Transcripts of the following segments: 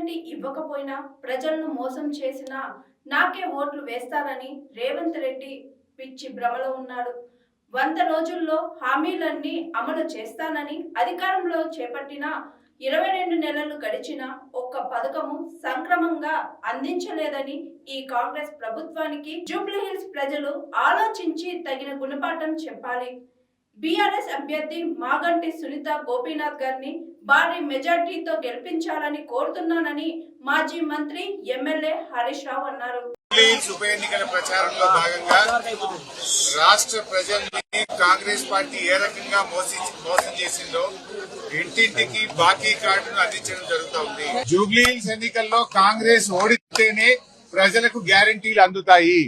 Guarantee ఇవ్వకపోయినా ప్రజలను మోసం చేసినా నాకే ఓట్లు వేస్తారని రేవంత్ రెడ్డి పిచ్చి భ్రమలో ఉన్నాడు. వంద రోజుల్లో హామీలన్నీ అమలు చేస్తానని అధికారంలో చేపట్టిన ఇరవై రెండు నెలలు గడిచిన ఒక్క పథకము సంక్రమంగా అందించలేదని ఈ కాంగ్రెస్ ప్రభుత్వానికి జూబ్లీహిల్స్ ప్రజలు ఆలోచించి తగిన గుణపాఠం చెప్పాలి. బీఆర్ఎస్ అభ్యర్థి మాగంటి సునీత గోపీనాథ్ గారిని భారీ మెజార్టీతో గెలిపించాలని కోరుతున్నానని మాజీ మంత్రి ఎమ్మెల్యే హరీష్ రావు అన్నారు. ఉప ఎన్నికల ప్రచారంలో భాగంగా రాష్ట్ర ప్రజల్ని కాంగ్రెస్ పార్టీ ఏ రకంగా మోసి మోసం చేసిందో ఇంటింటికి బాకీ కార్డును అందించడం జరుగుతోంది. జూబ్లీహిల్స్ ఎన్నికల్లో కాంగ్రెస్ ఓడితేనే ప్రజలకు గ్యారంటీలు అందుతాయి.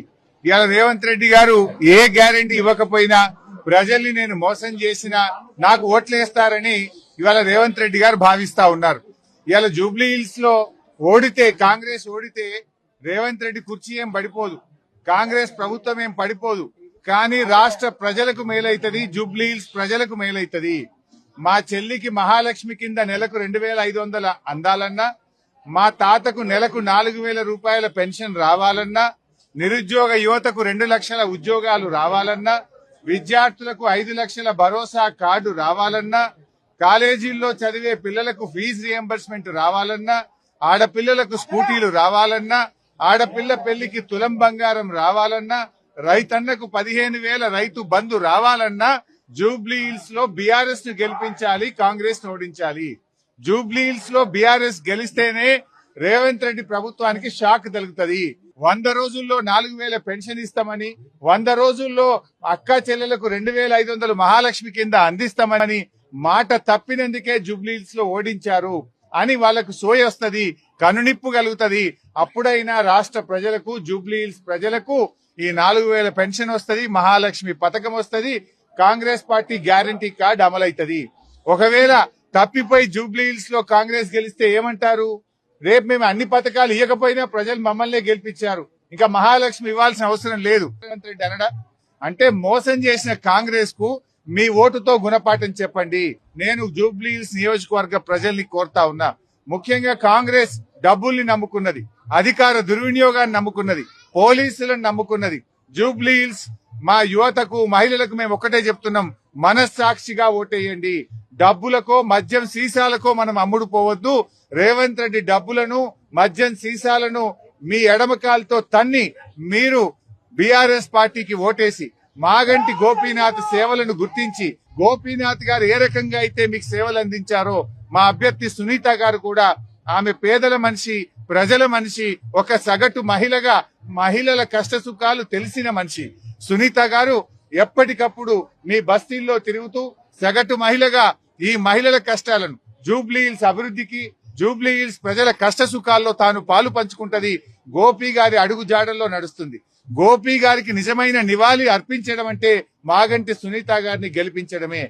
ఇవాళ రేవంత్ రెడ్డి గారు ఏ గ్యారంటీ ఇవ్వకపోయినా ప్రజల్ని నేను మోసం చేసినా నాకు ఓట్లేస్తారని ఇవాళ రేవంత్ రెడ్డి గారు భావిస్తా ఉన్నారు. ఇవాళ జూబ్లీహిల్స్లో ఓడితే కాంగ్రెస్ ఓడితే రేవంత్ రెడ్డి కుర్చీ ఏం పడిపోదు. కాంగ్రెస్ ప్రభుత్వం ఏం పడిపోదు. కానీ రాష్ట్ర ప్రజలకు మేలైతది జూబ్లీహిల్స్ ప్రజలకు మేలైతుంది. మా చెల్లికి మహాలక్ష్మి కింద నెలకు రెండు వేల ఐదు వందల అందాలన్నా మా తాతకు నెలకు నాలుగు వేల రూపాయల పెన్షన్ రావాలన్నా నిరుద్యోగ యువతకు రెండు లక్షల ఉద్యోగాలు రావాలన్నా విద్యార్థులకు ఐదు లక్షల భరోసా కార్డు రావాలన్నా కాలేజీల్లో చదివే పిల్లలకు ఫీజు రియంబర్స్మెంట్ రావాలన్నా ఆడపిల్లలకు స్కూటీలు రావాలన్నా ఆడపిల్ల పెళ్ళికి తులం బంగారం రావాలన్నా రైతన్నకు పదిహేను వేల రైతు బంధు రావాలన్నా జూబ్లీహిల్స్లో బీఆర్ఎస్ను గెలిపించాలి కాంగ్రెస్ను ఓడించాలి. జూబ్లీహిల్స్లో బీఆర్ఎస్ గెలిస్తేనే రేవంత్ రెడ్డి ప్రభుత్వానికి షాక్ తగులుతుంది. వంద రోజుల్లో నాలుగు వేల పెన్షన్ ఇస్తామని వంద రోజుల్లో అక్క చెల్లెలకు రెండు వేల ఐదు వందలు మహాలక్ష్మి కింద అందిస్తామని మాట తప్పినందుకే జూబ్లీస్లో ఓడించారు అని వాళ్ళకు సోయ వస్తుంది కనునిప్పు కలుగుతుంది. అప్పుడైనా రాష్ట్ర ప్రజలకు జూబ్లీహిల్స్ ప్రజలకు ఈ నాలుగు వేల పెన్షన్ వస్తుంది మహాలక్ష్మి పథకం వస్తుంది కాంగ్రెస్ పార్టీ గ్యారంటీ కార్డు అమలవుతుంది. ఒకవేళ తప్పిపోయి జూబ్లీహిల్స్లో కాంగ్రెస్ గెలిస్తే ఏమంటారు? రేపు మేము అన్ని పథకాలు ఇవ్వకపోయినా ప్రజలు మమ్మల్నే గెలిపించారు. ఇంకా మహాలక్ష్మి ఇవ్వాల్సిన అవసరం లేదు. రెడ్డి అనడా అంటే మోసం చేసిన కాంగ్రెస్కు మీ ఓటుతో గుణపాఠం చెప్పండి. నేను జూబ్లీహిల్స్ నియోజకవర్గ ప్రజల్ని కోరుతా ఉన్నా. ముఖ్యంగా కాంగ్రెస్ డబ్బుల్ని నమ్ముకున్నది అధికార దుర్వినియోగాన్ని నమ్ముకున్నది పోలీసులను నమ్ముకున్నది. జూబ్లీహిల్స్ మా యువతకు మహిళలకు మేము ఒకటే చెప్తున్నాం మనస్సాక్షిగా ఓటేయండి. డబ్బులకో మద్యం సీసాలకో మనం అమ్ముడు పోవద్దు. రేవంత్ రెడ్డి డబ్బులను మద్యం సీసాలను మీ ఎడమకాలతో తన్ని మీరు బీఆర్ఎస్ పార్టీకి ఓటేసి మాగంటి గోపీనాథ్ సేవలను గుర్తించి గోపీనాథ్ గారు ఏ రకంగా అయితే మీకు సేవలు అందించారో మా అభ్యర్థి సునీత గారు కూడా ఆమె పేదల మనిషి ప్రజల మనిషి ఒక సగటు మహిళగా మహిళల కష్ట సుఖాలు తెలిసిన మనిషి. సునీత గారు ఎప్పటికప్పుడు మీ బస్తీల్లో తిరుగుతూ సగటు మహిళగా ఈ మహిళల కష్టాలను జూబ్లీహిల్స్ అభివృద్ధికి జూబ్లీహిల్స్ ప్రజల కష్ట సుఖాల్లో తాను పాలు పంచుకుంటది గోపి గారి అడుగు జాడల్లో నడుస్తుంది. గోపి గారికి నిజమైన నివాళి అర్పించడం అంటే మాగంటి సునీత గారిని గెలిపించడమే.